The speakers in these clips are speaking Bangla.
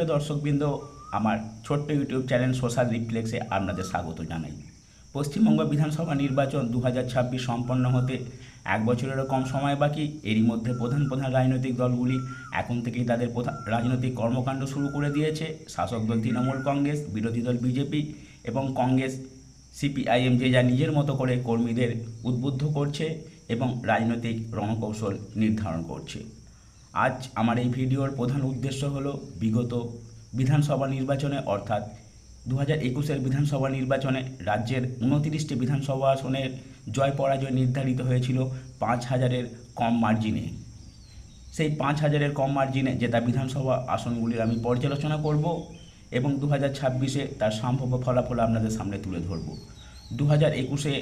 সুপ্রিয় দর্শকবৃন্দ, আমার ছোট্ট ইউটিউব চ্যানেল সোশ্যাল রিফ্লেক্সে আপনাদের স্বাগত জানাই। পশ্চিমবঙ্গ বিধানসভা নির্বাচন দু হাজার ছাব্বিশ সম্পন্ন হতে এক বছরেরও কম সময় বাকি। এরই মধ্যে প্রধান প্রধান রাজনৈতিক দলগুলি এখন থেকেই তাদের প্রধান রাজনৈতিক কর্মকাণ্ড শুরু করে দিয়েছে। শাসক দল তৃণমূল কংগ্রেস, বিরোধী দল বিজেপি এবং কংগ্রেস সিপিআইএম যে যা নিজের মতো করে কর্মীদের উদ্বুদ্ধ করছে এবং রাজনৈতিক রণকৌশল নির্ধারণ করছে। আজ আমার এই ভিডিওর প্রধান উদ্দেশ্য হলো বিগত বিধানসভা নির্বাচনে, অর্থাৎ দু হাজার একুশের বিধানসভা নির্বাচনে রাজ্যের উনতিরিশটি বিধানসভা আসনের জয় পরাজয় নির্ধারিত হয়েছিল পাঁচ হাজারের কম মার্জিনে। সেই পাঁচ হাজারের কম মার্জিনে জেতা বিধানসভা আসনগুলির আমি পর্যালোচনা করব এবং দু হাজার ছাব্বিশে তার সম্ভাব্য ফলাফল আপনাদের সামনে তুলে ধরব। দু হাজার একুশে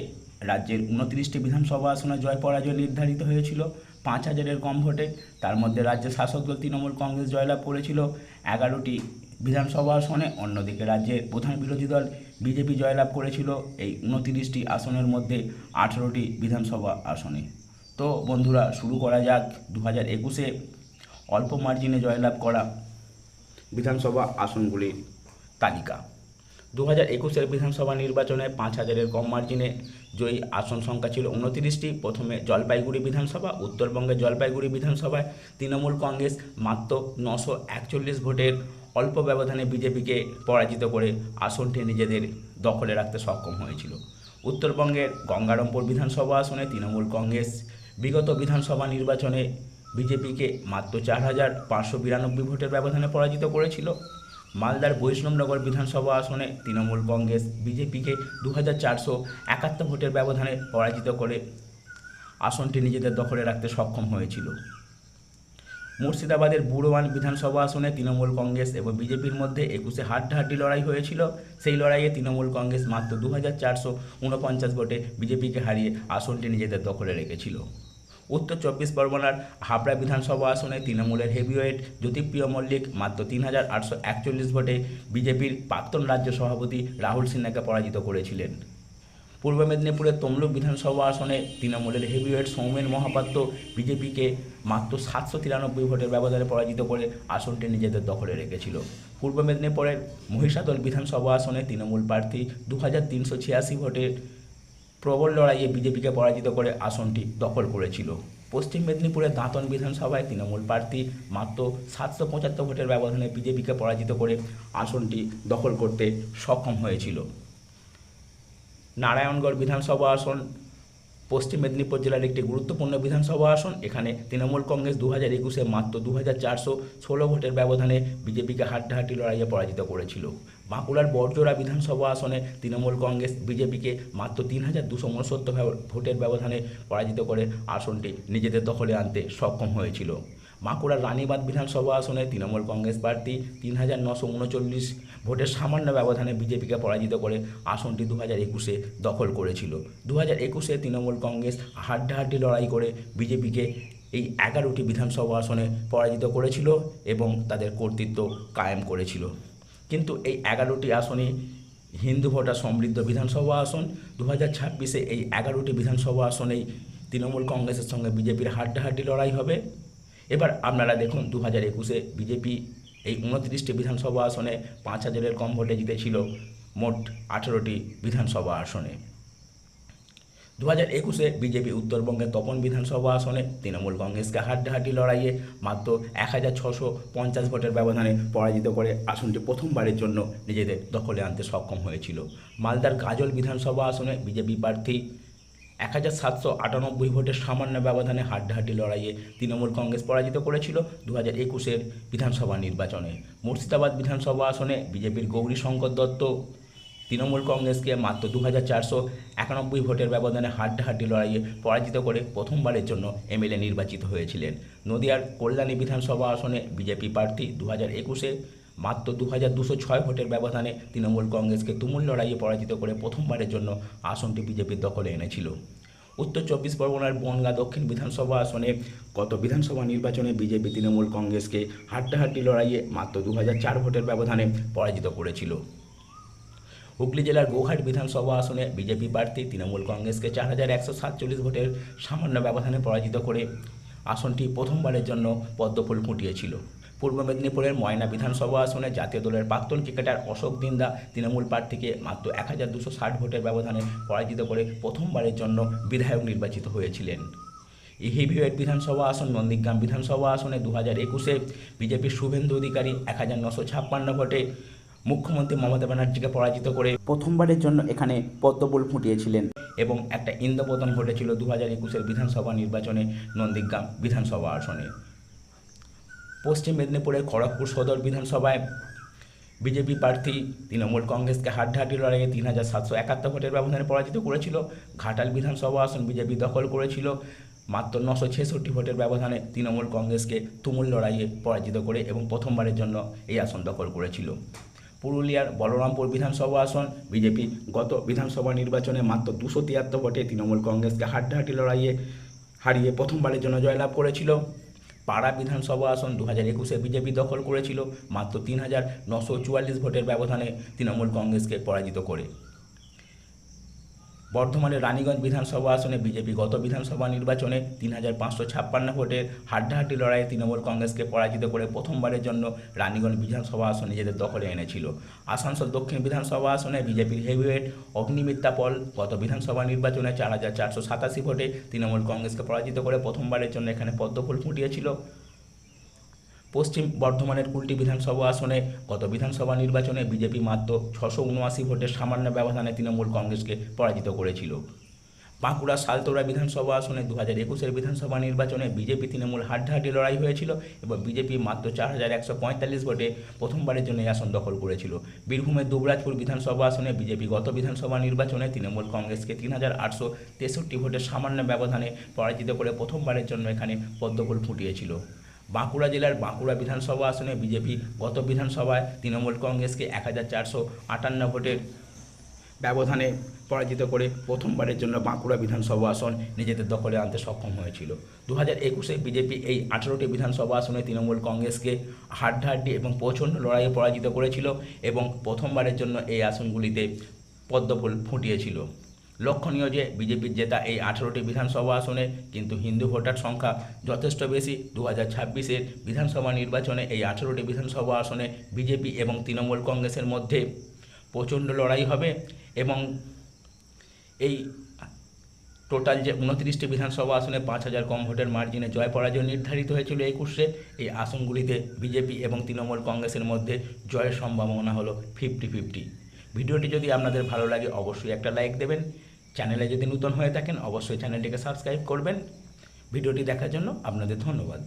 রাজ্যের উনত্রিশটি বিধানসভা আসনে জয় পরাজয় নির্ধারিত হয়েছিল, পাঁচ হাজারের কম ভোটে। তার মধ্যে রাজ্যের শাসক দল তৃণমূল কংগ্রেস জয়লাভ করেছিল, এগারোটি বিধানসভা আসনে। অন্যদিকে রাজ্যের প্রধান বিরোধী দল বিজেপি জয়লাভ করেছিল, এই উনত্রিশটি আসনের মধ্যে আঠেরোটি বিধানসভা আসনে। তো বন্ধুরা, শুরু করা যাক দু হাজার একুশে। অল্প মার্জিনে জয়লাভ করা বিধানসভা আসনগুলির তালিকা। দু হাজার একুশের বিধানসভা নির্বাচনে পাঁচ হাজারের কম মার্জিনে জয়ী আসন সংখ্যা ছিল উনতিরিশটি। প্রথমে জলপাইগুড়ি বিধানসভা, উত্তরবঙ্গের জলপাইগুড়ি বিধানসভায় তৃণমূল কংগ্রেস মাত্র নশো একচল্লিশ ভোটের অল্প ব্যবধানে বিজেপিকে পরাজিত করে আসনটি নিজেদের দখলে রাখতে সক্ষম হয়েছিল। উত্তরবঙ্গের গঙ্গারামপুর বিধানসভা আসনে তৃণমূল কংগ্রেস বিগত বিধানসভা নির্বাচনে বিজেপিকে মাত্র চার হাজার পাঁচশো বিরানব্বই ভোটের ব্যবধানে পরাজিত করেছিল। মালদার বৈষ্ণবনগর বিধানসভা আসনে তৃণমূল কংগ্রেস, বিজেপিকে দু হাজার চারশো একাত্তর ভোটের ব্যবধানে পরাজিত করে আসনটি নিজেদের দখলে রাখতে সক্ষম হয়েছিল। মুর্শিদাবাদের বুড়োয়ান বিধানসভা আসনে তৃণমূল কংগ্রেস এবং বিজেপির মধ্যে একুশে হাড্ডাহাড্ডি লড়াই হয়েছিল। সেই লড়াইয়ে তৃণমূল কংগ্রেস মাত্র দু হাজার চারশো উনপঞ্চাশ ভোটে বিজেপিকে হারিয়ে আসনটি নিজেদের দখলে রেখেছিল। উত্তর চব্বিশ পরগনার হাবড়া বিধানসভা আসনে তৃণমূলের হেভিওয়েট জ্যোতিপ্রিয় মল্লিক, মাত্র তিন হাজার আটশো একচল্লিশ ভোটে বিজেপির প্রাক্তন রাজ্য সভাপতি রাহুল সিনহাকে পরাজিত করেছিলেন। পূর্ব মেদিনীপুরের তমলুক বিধানসভা আসনে তৃণমূলের হেভিওয়েট সৌমেন মহাপাত্র বিজেপিকে মাত্র সাতশো তিরানব্বই ভোটের ব্যবধানে পরাজিত করে আসনটি নিজেদের দখলে রেখেছিল। পূর্ব মেদিনীপুরের মহিষাদল বিধানসভা আসনে তৃণমূল প্রার্থী দু হাজার তিনশো ছিয়াশি ভোটের প্রবল লড়াইয়ে বিজেপিকে পরাজিত করে আসনটি দখল করেছিল। পশ্চিম মেদিনীপুরের দাঁতন বিধানসভায় তৃণমূল প্রার্থী মাত্র সাতশো পঁচাত্তর ভোটের ব্যবধানে বিজেপিকে পরাজিত করে আসনটি দখল করতে সক্ষম হয়েছিল। নারায়ণগড় বিধানসভা আসন পশ্চিম মেদিনীপুর জেলার একটি গুরুত্বপূর্ণ বিধানসভা আসন। এখানে তৃণমূল কংগ্রেস দু হাজার একুশে মাত্র দু হাজার চারশো ষোলো ভোটের ব্যবধানে বিজেপিকে হাড্ডাহাড্ডি লড়াইয়ে পরাজিত করেছিল। বাঁকুড়ার বড়জোড়া বিধানসভা আসনে তৃণমূল কংগ্রেস বিজেপিকে মাত্র তিন হাজার দুশো উনসত্তর ভোটের ব্যবধানে পরাজিত করে আসনটি নিজেদের দখলে আনতে সক্ষম হয়েছিল। বাঁকুড়ার রানীবাঁধ বিধানসভা আসনে তৃণমূল কংগ্রেস প্রার্থী তিন হাজার নশো উনচল্লিশ ভোটের সামান্য ব্যবধানে বিজেপিকে পরাজিত করে আসনটি দু হাজার একুশে দখল করেছিল। দু হাজার একুশে তৃণমূল কংগ্রেস হাড্ডাহাড্ডি লড়াই করে বিজেপিকে এই এগারোটি বিধানসভা আসনে পরাজিত করেছিল এবং তাদের কর্তৃত্ব কায়েম করেছিল। কিন্তু এই এগারোটি আসনে হিন্দু ভোটার সমৃদ্ধ বিধানসভা আসন, দু হাজার ছাব্বিশে এই এগারোটি বিধানসভা আসনেই তৃণমূল কংগ্রেসের সঙ্গে বিজেপির হাড্ডাহাড্ডি লড়াই হবে। এবার আপনারা দেখুন দু হাজার একুশে বিজেপি এই উনত্রিশটি বিধানসভা আসনে পাঁচ হাজারের কম ভোটে জিতেছিল মোট আঠেরোটি বিধানসভা আসনে। দু হাজার একুশে বিজেপি উত্তরবঙ্গে তপন বিধানসভা আসনে তৃণমূল কংগ্রেসকে হাড্ডাহাড্ডি লড়াইয়ে মাত্র এক হাজার ছশো পঞ্চাশ ভোটের ব্যবধানে পরাজিত করে আসনটি প্রথমবারের জন্য নিজেদের দখলে আনতে সক্ষম হয়েছিল। মালদার গাজল বিধানসভা আসনে বিজেপি প্রার্থী এক হাজার সাতশো আটানব্বই ভোটের সামান্য ব্যবধানে হাড্ডাহাড্ডি লড়াইয়ে তৃণমূল কংগ্রেস পরাজিত করেছিল দু হাজার একুশের বিধানসভা নির্বাচনে। মুর্শিদাবাদ বিধানসভা আসনে বিজেপির গৌরী শঙ্কর দত্ত। তৃণমূল কংগ্রেসকে মাত্র দু হাজার চারশো একানব্বই ভোটের ব্যবধানে হাড্ডাহাড্ডি লড়াইয়ে পরাজিত করে প্রথমবারের জন্য এমএলএ নির্বাচিত হয়েছিলেন। নদিয়ার কল্যাণী বিধানসভা আসনে বিজেপি প্রার্থী দু হাজার একুশে মাত্র দু হাজার দুশো ছয় ভোটের ব্যবধানে তৃণমূল কংগ্রেসকে তুমুল লড়াইয়ে পরাজিত করে প্রথমবারের জন্য আসনটি বিজেপির দখলে এনেছিল। উত্তর চব্বিশ পরগনার বনগা দক্ষিণ বিধানসভা আসনে গত বিধানসভা নির্বাচনে বিজেপি তৃণমূল কংগ্রেসকে হাড্ডাহাড্ডি লড়াইয়ে মাত্র দু চার ভোটের ব্যবধানে পরাজিত করেছিল। হুগলি জেলার গোঘাট বিধানসভা আসনে বিজেপি প্রার্থী তৃণমূল কংগ্রেসকে চার হাজার একশো সাতচল্লিশ ভোটের সামান্য ব্যবধানে পরাজিত করে আসনটি প্রথমবারের জন্য পদ্মফুল ফুটিয়েছিল। পূর্ব মেদিনীপুরের ময়না বিধানসভা আসনে জাতীয় দলের প্রাক্তন ক্রিকেটার অশোক দিন্দা তৃণমূল প্রার্থীকে মাত্র এক হাজার দুশো ষাট ভোটের ব্যবধানে পরাজিত করে প্রথমবারের জন্য বিধায়ক নির্বাচিত হয়েছিলেন। হেভিওয়েট বিধানসভা আসন নন্দীগ্রাম বিধানসভা আসনে দু হাজার একুশে বিজেপির শুভেন্দু অধিকারী এক হাজার নশো ছাপ্পান্ন ভোটে মুখ্যমন্ত্রী মমতা ব্যানার্জিকে পরাজিত করে প্রথমবারের জন্য এখানে পদ্মফুল ফুটিয়েছিলেন এবং একটা ইন্দ্রপতন ঘটেছিল দু হাজার একুশের বিধানসভা নির্বাচনে নন্দীগ্রাম বিধানসভা আসনে। পশ্চিম মেদিনীপুরের খড়গপুর সদর বিধানসভায় বিজেপি প্রার্থী, তৃণমূল কংগ্রেসকে হাড্ডাহাড্ডি লড়াইয়ে তিন হাজার সাতশো একাত্তর ভোটের ব্যবধানে পরাজিত করেছিল। ঘাটাল বিধানসভা আসন বিজেপি দখল করেছিল। মাত্র নশো ছেষট্টি ভোটের ব্যবধানে তৃণমূল কংগ্রেসকে তুমুল লড়াইয়ে পরাজিত করে এবং প্রথমবারের জন্য এই আসন দখল করেছিল। পুরুলিয়ার বলরামপুর বিধানসভা আসন বিজেপি গত বিধানসভা নির্বাচনে মাত্র দুশো তিয়াত্তর ভোটে তৃণমূল কংগ্রেসকে হাড্ডাহাড্ডি লড়াইয়ে হারিয়ে প্রথমবারের জন্য জয়লাভ করেছিল। পাড়া বিধানসভা আসন দু হাজার একুশে বিজেপি দখল করেছিল মাত্র তিন হাজার নশো চুয়াল্লিশ ভোটের ব্যবধানে তৃণমূল কংগ্রেসকে পরাজিত করে। বর্ধমানের রানীগঞ্জ বিধানসভা আসনে বিজেপি গত বিধানসভা নির্বাচনে তিন হাজার পাঁচশো ছাপ্পান্ন ভোটের হাড্ডাহাড্ডি লড়াইয়ে তৃণমূল কংগ্রেসকে পরাজিত করে প্রথমবারের জন্য রানীগঞ্জ বিধানসভা আসন নিজেদের দখলে এনেছিল। আসানসোল দক্ষিণ বিধানসভা আসনে বিজেপির হেভিওয়েট অগ্নিমিত্তা পল গত বিধানসভা নির্বাচনে চার হাজার চারশো সাতাশি ভোটে তৃণমূল কংগ্রেসকে পরাজিত করে প্রথমবারের জন্য এখানে পদ্মফুল ফুটিয়েছিল। পশ্চিম বর্ধমানের কুলটি বিধানসভা আসনে গত বিধানসভা নির্বাচনে বিজেপি মাত্র ছশো উনআশি ভোটের সামান্য ব্যবধানে তৃণমূল কংগ্রেসকে পরাজিত করেছিল। বাঁকুড়া সালতোড়া বিধানসভা আসনে দু হাজার একুশের বিধানসভা নির্বাচনে বিজেপি তৃণমূল হাড্ডাহাড্ডি লড়াই হয়েছিল এবং বিজেপি মাত্র চার হাজার একশো পঁয়তাল্লিশ ভোটে প্রথমবারের জন্য এই আসন দখল করেছিল। বীরভূমের দুবরাজপুর বিধানসভা আসনে বিজেপি গত বিধানসভা নির্বাচনে তৃণমূল কংগ্রেসকে তিন হাজার আটশো তেষট্টি ভোটের সামান্য ব্যবধানে পরাজিত করে প্রথমবারের জন্য এখানে পদ্মফুল ফুটিয়েছিল। বাঁকুড়া জেলার বাঁকুড়া বিধানসভা আসনে বিজেপি গত বিধানসভায় তৃণমূল কংগ্রেসকে এক হাজার চারশো আটান্ন ভোটের ব্যবধানে পরাজিত করে প্রথমবারের জন্য বাঁকুড়া বিধানসভা আসন নিজেদের দখলে আনতে সক্ষম হয়েছিল। দু হাজার একুশে বিজেপি এই আঠেরোটি বিধানসভা আসনে তৃণমূল কংগ্রেসকে হাড্ডাহাড্ডি এবং প্রচণ্ড লড়াইয়ে পরাজিত করেছিল এবং প্রথমবারের জন্য এই আসনগুলিতে পদ্মফুল ফুটিয়েছিল। লক্ষণীয় যে বিজেপির জেতা এই আঠেরোটি বিধানসভা আসনে, কিন্তু হিন্দু ভোটার সংখ্যা যথেষ্ট বেশি। দু হাজার ছাব্বিশের বিধানসভা নির্বাচনে এই আঠেরোটি বিধানসভা আসনে বিজেপি এবং তৃণমূল কংগ্রেসের মধ্যে প্রচণ্ড লড়াই হবে এবং এই টোটাল যে উনত্রিশটি বিধানসভা আসনে পাঁচ হাজার কম ভোটের মার্জিনে জয় পরাজয় নির্ধারিত হয়েছিল একুশে। এই আসনগুলিতে বিজেপি এবং তৃণমূল কংগ্রেসের মধ্যে জয়ের সম্ভাবনা হলো ফিফটি ফিফটি ভিডিওটি যদি আপনাদের ভালো লাগে, অবশ্যই একটা লাইক দেবেন। চ্যানেলে যদি নতুন হয়ে থাকেন অবশ্যই চ্যানেলটিকে সাবস্ক্রাইব করবেন। ভিডিওটি দেখার জন্য আপনাদের ধন্যবাদ।